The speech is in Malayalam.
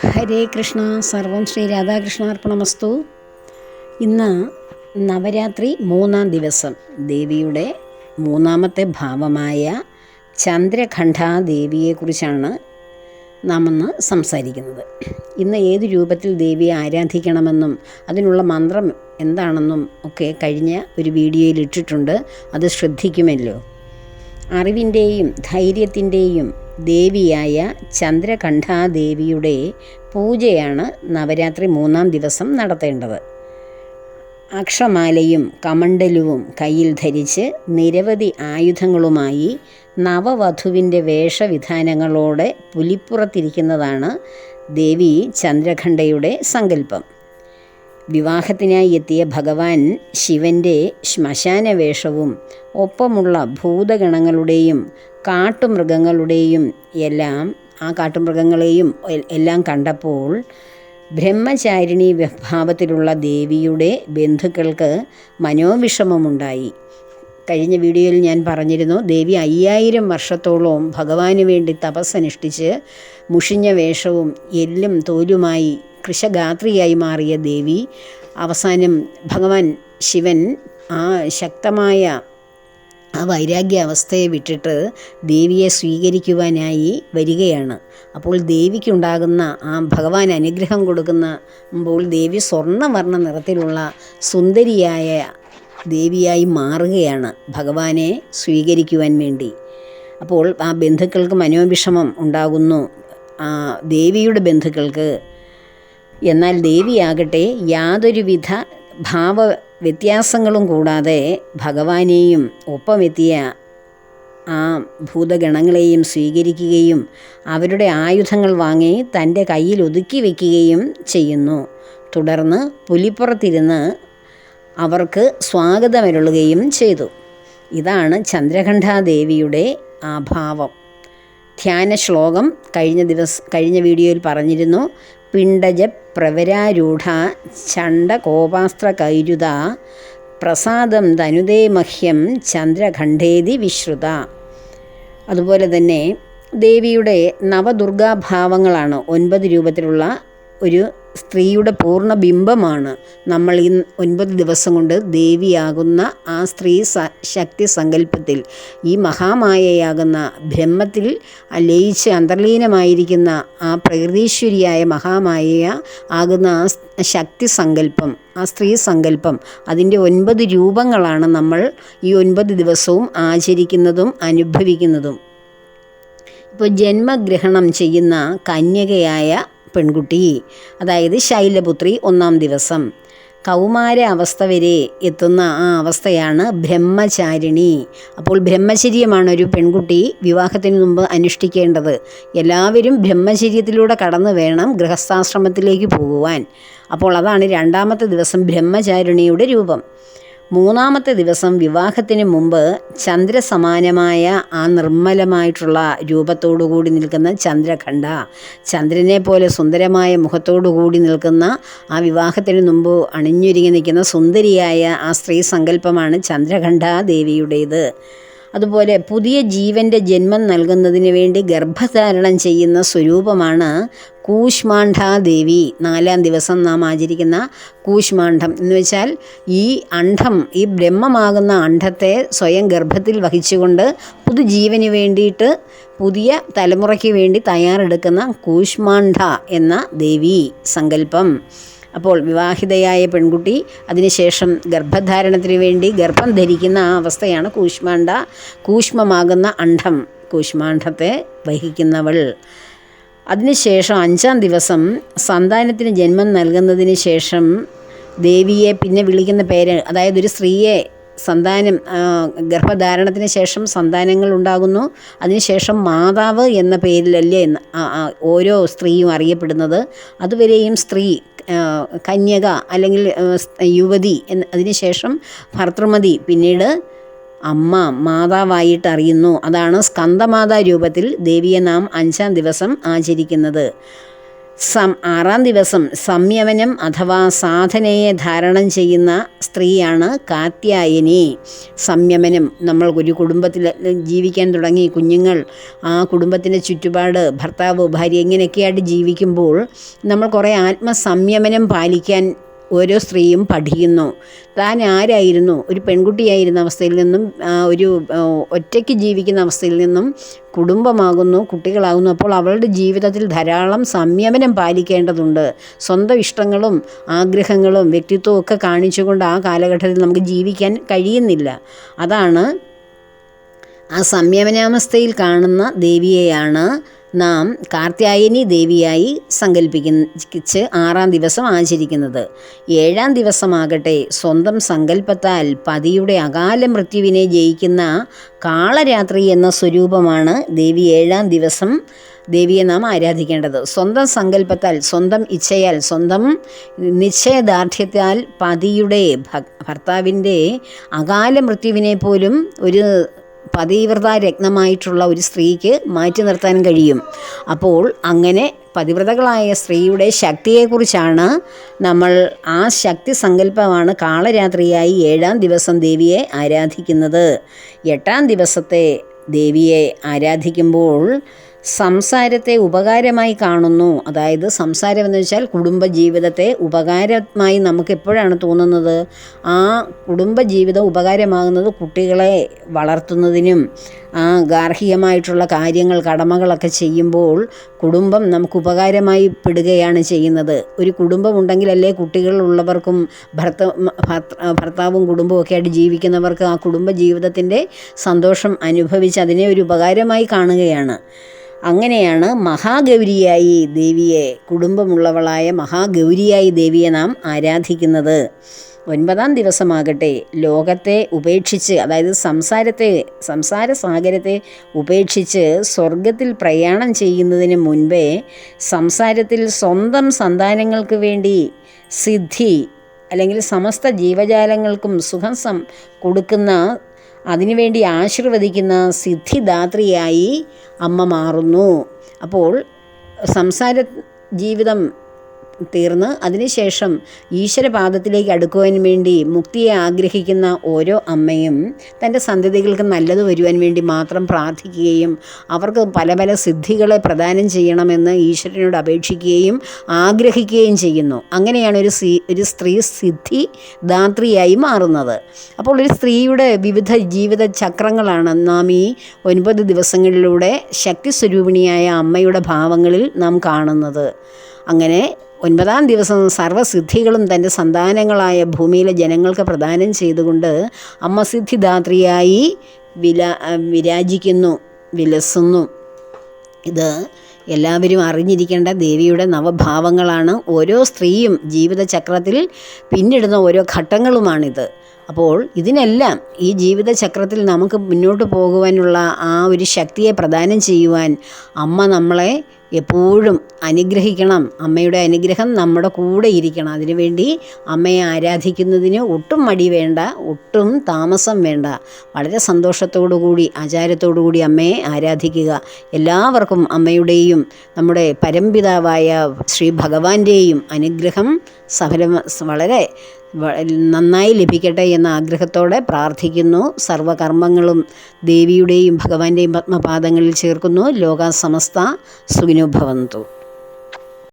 ഹരേ കൃഷ്ണ സർവം ശ്രീ രാധാകൃഷ്ണാർപ്പണമസ്തു. ഇന്ന് നവരാത്രി മൂന്നാം ദിവസം. ദേവിയുടെ മൂന്നാമത്തെ ഭാവമായ ചന്ദ്രഖണ്ഠാദേവിയെക്കുറിച്ചാണ് നാം ഇന്ന് സംസാരിക്കുന്നത്. ഇന്ന് ഏത് രൂപത്തിൽ ദേവിയെ ആരാധിക്കണമെന്നും അതിനുള്ള മന്ത്രം എന്താണെന്നും ഒക്കെ കഴിഞ്ഞ ഒരു വീഡിയോയിൽ ഇട്ടിട്ടുണ്ട്. അത് ശ്രദ്ധിക്കുമല്ലോ. അറിവിന്റെയും ധൈര്യത്തിന്റെയും ദേവിയായ ചന്ദ്രകണ്ഠാദേവിയുടെ പൂജയാണ് നവരാത്രി മൂന്നാം ദിവസം നടത്തേണ്ടത്. അക്ഷമാലയും കമണ്ടലുവും കയ്യിൽ ധരിച്ച് നിരവധി ആയുധങ്ങളുമായി നവവധുവിന്റെ വേഷവിധാനങ്ങളോടെ പുലിപ്പുറത്തിരിക്കുന്നതാണ് ദേവി ചന്ദ്രഖണ്ഡയുടെ സങ്കല്പം. വിവാഹത്തിനായി എത്തിയ ഭഗവാൻ ശിവന്റെ ശ്മശാന വേഷവും ഒപ്പമുള്ള ഭൂതഗണങ്ങളുടെയും കാട്ടുമൃഗങ്ങളുടെയും എല്ലാം ആ കാട്ടുമൃഗങ്ങളെയും എല്ലാം കണ്ടപ്പോൾ ബ്രഹ്മചാരിണി വിഭാവത്തിലുള്ള ദേവിയുടെ ബന്ധുക്കൾക്ക് മനോവിഷമമുണ്ടായി. കഴിഞ്ഞ വീഡിയോയിൽ ഞാൻ പറഞ്ഞിരുന്നു ദേവി അയ്യായിരം വർഷത്തോളം ഭഗവാന് വേണ്ടി തപസ്സനുഷ്ഠിച്ച് മുഷിഞ്ഞ വേഷവും എല്ലും തോലുമായി കൃഷഗാത്രിയായി മാറിയ ദേവി അവസാനം ഭഗവാൻ ശിവൻ ആ ശക്തമായ ആ വൈരാഗ്യ അവസ്ഥയെ വിട്ടിട്ട് ദേവിയെ സ്വീകരിക്കുവാനായി വരികയാണ്. അപ്പോൾ ദേവിക്കുണ്ടാകുന്ന ആ ഭഗവാൻ അനുഗ്രഹം കൊടുക്കുമ്പോൾ ദേവി സ്വർണവർണ നിറത്തിലുള്ള സുന്ദരിയായ ദേവിയായി മാറുകയാണ് ഭഗവാനെ സ്വീകരിക്കുവാൻ വേണ്ടി. അപ്പോൾ ആ ബന്ധുക്കൾക്ക് മനോവിഷമം ഉണ്ടാകുന്നു. ആ ദേവിയുടെ ബന്ധുക്കൾക്ക് എന്നാൽ ദേവിയാകട്ടെ യാതൊരുവിധ ഭാവ വ്യത്യാസങ്ങളും കൂടാതെ ഭഗവാനെയും ഒപ്പമെത്തിയ ആ ഭൂതഗണങ്ങളെയും സ്വീകരിക്കുകയും അവരുടെ ആയുധങ്ങൾ വാങ്ങി തന്റെ കയ്യിൽ ഒതുക്കി വയ്ക്കുകയും ചെയ്യുന്നു. തുടർന്ന് പുലിപ്പുറത്തിരുന്ന് അവർക്ക് സ്വാഗതമരുളുകയും ചെയ്തു. ഇതാണ് ചന്ദ്രകണ്ഠാദേവിയുടെ ആ ഭാവം. ധ്യാന ശ്ലോകം കഴിഞ്ഞ ദിവസം കഴിഞ്ഞ വീഡിയോയിൽ പറഞ്ഞിരുന്നു. പിണ്ടജ പ്രവരാരൂഢ ചണ്ഡ കോപാസ്ത്ര കൈരുത പ്രസാദം ധനുദേ മഹ്യം ചന്ദ്രഖണ്ഡേതി വിശ്രുത. അതുപോലെ തന്നെ ദേവിയുടെ നവദുർഗാഭാവങ്ങളാണ് ഒൻപത് രൂപത്തിലുള്ള ഒരു സ്ത്രീയുടെ പൂർണ ബിംബമാണ്. നമ്മൾ ഈ ഒൻപത് ദിവസം കൊണ്ട് ദേവിയാകുന്ന ആ സ്ത്രീ ശക്തി സങ്കല്പത്തിൽ ഈ മഹാമായയാകുന്ന ബ്രഹ്മത്തിൽ ലയിച്ച് അന്തർലീനമായിരിക്കുന്ന ആ പ്രകൃതീശ്വരിയായ മഹാമായ ആകുന്ന ആ ശക്തി സങ്കല്പം ആ സ്ത്രീ സങ്കല്പം അതിന്റെ ഒൻപത് രൂപങ്ങളാണ് നമ്മൾ ഈ ഒൻപത് ദിവസവും ആചരിക്കുന്നതും അനുഭവിക്കുന്നതും. ഇപ്പോൾ ജന്മഗ്രഹണം ചെയ്യുന്ന കന്യകയായ പെൺകുട്ടി. അതായത് ശൈലപുത്രി ഒന്നാം ദിവസം. കൗമാര അവസ്ഥ വരെ എത്തുന്ന ആ അവസ്ഥയാണ് ബ്രഹ്മചാരിണി. അപ്പോൾ ബ്രഹ്മചര്യമാണ് ഒരു പെൺകുട്ടി വിവാഹത്തിന് മുമ്പ് അനുഷ്ഠിക്കേണ്ടത്. എല്ലാവരും ബ്രഹ്മചര്യത്തിലൂടെ കടന്നു വേണം ഗൃഹസ്ഥാശ്രമത്തിലേക്ക് പോകുവാൻ. അപ്പോൾ അതാണ് രണ്ടാമത്തെ ദിവസം ബ്രഹ്മചാരിണിയുടെ രൂപം. മൂന്നാമത്തെ ദിവസം വിവാഹത്തിന് മുമ്പ് ചന്ദ്രസമാനമായ ആ നിർമ്മലമായിട്ടുള്ള രൂപത്തോടുകൂടി നിൽക്കുന്ന ചന്ദ്രഖണ്ഡ. ചന്ദ്രനെ പോലെ സുന്ദരമായ മുഖത്തോടുകൂടി നിൽക്കുന്ന ആ വിവാഹത്തിന് മുമ്പ് അണിഞ്ഞൊരുങ്ങി നിൽക്കുന്ന സുന്ദരിയായ ആ സ്ത്രീ സങ്കല്പമാണ് ചന്ദ്രഖണ്ഡ ദേവിയുടേത് അതുപോലെ പുതിയ ജീവന്റെ ജന്മം നൽകുന്നതിന് വേണ്ടി ഗർഭധാരണം ചെയ്യുന്ന സ്വരൂപമാണ് കൂഷ്മാണ്ഡാദേവി. നാലാം ദിവസം നാം ആചരിക്കുന്ന കൂഷ്മാണ്ഡം. എന്ന് വെച്ചാൽ ഈ അണ്ഡം ഈ ബ്രഹ്മമാകുന്ന അണ്ഡത്തെ സ്വയം ഗർഭത്തിൽ വഹിച്ചുകൊണ്ട് പുതുജീവന് വേണ്ടിയിട്ട് പുതിയ തലമുറയ്ക്ക് വേണ്ടി തയ്യാറെടുക്കുന്ന കൂഷ്മാണ്ഡ എന്ന ദേവി സങ്കല്പം. അപ്പോൾ വിവാഹിതയായ പെൺകുട്ടി അതിനുശേഷം ഗർഭധാരണത്തിന് വേണ്ടി ഗർഭം ധരിക്കുന്ന ആ അവസ്ഥയാണ് കൂഷ്മാണ്ഡ. കൂഷ്മമാകുന്ന അണ്ഡം കൂഷ്മാണ്ഡത്തെ വഹിക്കുന്നവൾ. അതിനുശേഷം അഞ്ചാം ദിവസം സന്താനത്തിന് ജന്മം നൽകുന്നതിന് ശേഷം ദേവിയെ പിന്നെ വിളിക്കുന്ന പേര് അതായത് ഒരു സ്ത്രീയെ സന്താനം ഗർഭധാരണത്തിന് ശേഷം സന്താനങ്ങൾ ഉണ്ടാകുന്നു. അതിനുശേഷം മാതാവ് എന്ന പേരിലല്ലേ ഓരോ സ്ത്രീയും അറിയപ്പെടുന്നത്. അതുവരെയും സ്ത്രീ കന്യക അല്ലെങ്കിൽ യുവതി എന്ന് അതിനുശേഷം ഭർത്തൃമതി പിന്നീട് അമ്മ മാതാവായിട്ട് അറിയുന്നു. അതാണ് സ്കന്ദമാതാ രൂപത്തിൽ ദേവിയെ നാം അഞ്ചാം ദിവസം ആചരിക്കുന്നത്. സം ആറാം ദിവസം സംയമനം അഥവാ സാധനയെ ധാരണം ചെയ്യുന്ന സ്ത്രീയാണ് കാത്യായനി. സംയമനം. നമ്മൾ ഒരു കുടുംബത്തിൽ ജീവിക്കാൻ തുടങ്ങി കുഞ്ഞുങ്ങൾ. ആ കുടുംബത്തിന്റെ ചുറ്റുപാട് ഭർത്താവ് ഭാര്യ ഇങ്ങനെയൊക്കെയായിട്ട് ജീവിക്കുമ്പോൾ നമ്മൾ കുറേ ആത്മസംയമനം പാലിക്കാൻ ഓരോ സ്ത്രീയും പഠിക്കുന്നു താൻ ആരായിരുന്നു? ഒരു പെൺകുട്ടിയായിരുന്ന അവസ്ഥയിൽ നിന്നും ഒരു ഒറ്റയ്ക്ക് ജീവിക്കുന്ന അവസ്ഥയിൽ നിന്നും കുടുംബമാകുന്നു കുട്ടികളാകുന്നു. അപ്പോൾ അവളുടെ ജീവിതത്തിൽ ധാരാളം സംയമനം പാലിക്കേണ്ടതുണ്ട്. സ്വന്തം ഇഷ്ടങ്ങളും ആഗ്രഹങ്ങളും വ്യക്തിത്വവും ഒക്കെ കാണിച്ചുകൊണ്ട് ആ കാലഘട്ടത്തിൽ നമുക്ക് ജീവിക്കാൻ കഴിയുന്നില്ല. അതാണ് ആ സംയമനാവസ്ഥയിൽ കാണുന്ന ദേവിയെയാണ് നാം കാർത്യായനി ദേവിയായി സങ്കല്പിച്ച് ആറാം ദിവസം ആചരിക്കുന്നത്. ഏഴാം ദിവസമാകട്ടെ സ്വന്തം സങ്കല്പത്താൽ പതിയുടെ അകാല മൃത്യുവിനെ ജയിക്കുന്ന കാളരാത്രി എന്ന സ്വരൂപമാണ് ദേവി ഏഴാം ദിവസം ദേവിയെ നാം ആരാധിക്കേണ്ടത്. സ്വന്തം സങ്കല്പത്താൽ സ്വന്തം ഇച്ഛയാൽ സ്വന്തം നിശ്ചയദാർഢ്യത്താൽ പതിയുടെ ഭർത്താവിന്റെ അകാല മൃത്യുവിനെ പോലും ഒരു പതിവ്രത രത്നമായിട്ടുള്ള ഒരു സ്ത്രീക്ക് മാറ്റി നിർത്താൻ കഴിയും. അപ്പോൾ അങ്ങനെ പതിവ്രതകളായ സ്ത്രീയുടെ ശക്തിയെക്കുറിച്ചാണ് നമ്മൾ ആ ശക്തി സങ്കല്പമാണ് കാളരാത്രിയായി ഏഴാം ദിവസം ദേവിയെ ആരാധിക്കുന്നത്. എട്ടാം ദിവസത്തെ ദേവിയെ ആരാധിക്കുമ്പോൾ സംസാരത്തെ ഉപകാരമായി കാണുന്നു. അതായത് സംസാരം എന്ന് വെച്ചാൽ കുടുംബജീവിതത്തെ ഉപകാരമായി നമുക്ക് എപ്പോഴാണ് തോന്നുന്നത്? ആ കുടുംബജീവിതം ഉപകാരമാകുന്നത് കുട്ടികളെ വളർത്തുന്നതിനും ആ ഗാർഹികമായിട്ടുള്ള കാര്യങ്ങൾ കടമകളൊക്കെ ചെയ്യുമ്പോൾ കുടുംബം നമുക്ക് ഉപകാരമായി പെടുകയാണ് ചെയ്യുന്നത്. ഒരു കുടുംബം ഉണ്ടെങ്കിലല്ലേ കുട്ടികളുള്ളവർക്കും ഭർത്ത ഭർത്ത- ഭർത്താവും കുടുംബവും ഒക്കെ ആയിട്ട് ജീവിക്കുന്നവർക്ക് ആ കുടുംബ ജീവിതത്തിന്റെ സന്തോഷം അനുഭവിച്ച് അതിനെ ഒരു ഉപകാരമായി കാണുകയാണ്. അങ്ങനെയാണ് മഹാഗൗരിയായി ദേവിയെ കുടുംബമുള്ളവളായ മഹാഗൗരിയായി ദേവിയെ നാം ആരാധിക്കുന്നത്. ഒൻപതാം ദിവസമാകട്ടെ ലോകത്തെ ഉപേക്ഷിച്ച് അതായത് സംസാരത്തെ സംസാര സാഗരത്തെ ഉപേക്ഷിച്ച് സ്വർഗത്തിൽ പ്രയാണം ചെയ്യുന്നതിന് മുൻപേ സംസാരത്തിൽ സ്വന്തം സന്താനങ്ങൾക്ക് വേണ്ടി സിദ്ധി അല്ലെങ്കിൽ സമസ്ത ജീവജാലങ്ങൾക്കും സുഖം സം കൊടുക്കുന്ന അതിനുവേണ്ടി ആശീർവദിക്കുന്ന സിദ്ധിദാത്രിയായി അമ്മ മാറുന്നു. അപ്പോൾ സംസാര ജീവിതം തീർന്ന് അതിനുശേഷം ഈശ്വരപാദത്തിലേക്ക് അടുക്കുവാൻ വേണ്ടി മുക്തിയെ ആഗ്രഹിക്കുന്ന ഓരോ അമ്മയും തന്റെ സന്തതികൾക്ക് നല്ലത് വരുവാൻ വേണ്ടി മാത്രം പ്രാർത്ഥിക്കുകയും അവർക്ക് പല പല സിദ്ധികളെ പ്രദാനം ചെയ്യണമെന്ന് ഈശ്വരനോട് അപേക്ഷിക്കുകയും ആഗ്രഹിക്കുകയും ചെയ്യുന്നു. അങ്ങനെയാണ് ഒരു സി ഒരു സ്ത്രീ സിദ്ധി ദാത്രിയായി മാറുന്നത്. അപ്പോൾ ഒരു സ്ത്രീയുടെ വിവിധ ജീവിത ചക്രങ്ങളാണ് നാം ഈ ഒൻപത് ദിവസങ്ങളിലൂടെ ശക്തി സ്വരൂപിണിയായ അമ്മയുടെ ഭാവങ്ങളിൽ നാം കാണുന്നത്. അങ്ങനെ ഒൻപതാം ദിവസം സർവസിദ്ധികളും തന്റെ സന്താനങ്ങളായ ഭൂമിയിലെ ജനങ്ങൾക്ക് പ്രദാനം ചെയ്തുകൊണ്ട് അമ്മ സിദ്ധിദാത്രിയായി വില വിരാജിക്കുന്നു വിലസുന്നു. ഇത് എല്ലാവരും അറിഞ്ഞിരിക്കേണ്ട ദേവിയുടെ നവഭാവങ്ങളാണ്. ഓരോ സ്ത്രീയും ജീവിതചക്രത്തിൽ പിന്നിടുന്ന ഓരോ ഘട്ടങ്ങളുമാണിത്. അപ്പോൾ ഇതിനെല്ലാം ഈ ജീവിതചക്രത്തിൽ നമുക്ക് മുന്നോട്ട് പോകുവാനുള്ള ആ ഒരു ശക്തിയെ പ്രദാനം ചെയ്യുവാൻ അമ്മ നമ്മളെ എപ്പോഴും അനുഗ്രഹിക്കണം. അമ്മയുടെ അനുഗ്രഹം നമ്മുടെ കൂടെ ഇരിക്കണം. അതിനുവേണ്ടി അമ്മയെ ആരാധിക്കുന്നതിന് ഒട്ടും മടി വേണ്ട ഒട്ടും താമസം വേണ്ട. വളരെ സന്തോഷത്തോടു കൂടി ആചാരത്തോടു കൂടി അമ്മയെ ആരാധിക്കുക. എല്ലാവർക്കും അമ്മയുടെയും നമ്മുടെ പരംപിതാവായ ശ്രീ ഭഗവാന്റെയും അനുഗ്രഹം സഫലം വളരെ നന്നായി ലഭിക്കട്ടെ എന്ന ആഗ്രഹത്തോടെ പ്രാർത്ഥിക്കുന്നു. സർവകർമ്മങ്ങളും ദേവിയുടെയും ഭഗവാന്റെയും പത്മപാദങ്ങളിൽ ചേർക്കുന്നു. ലോക സമസ്ത भवन्तु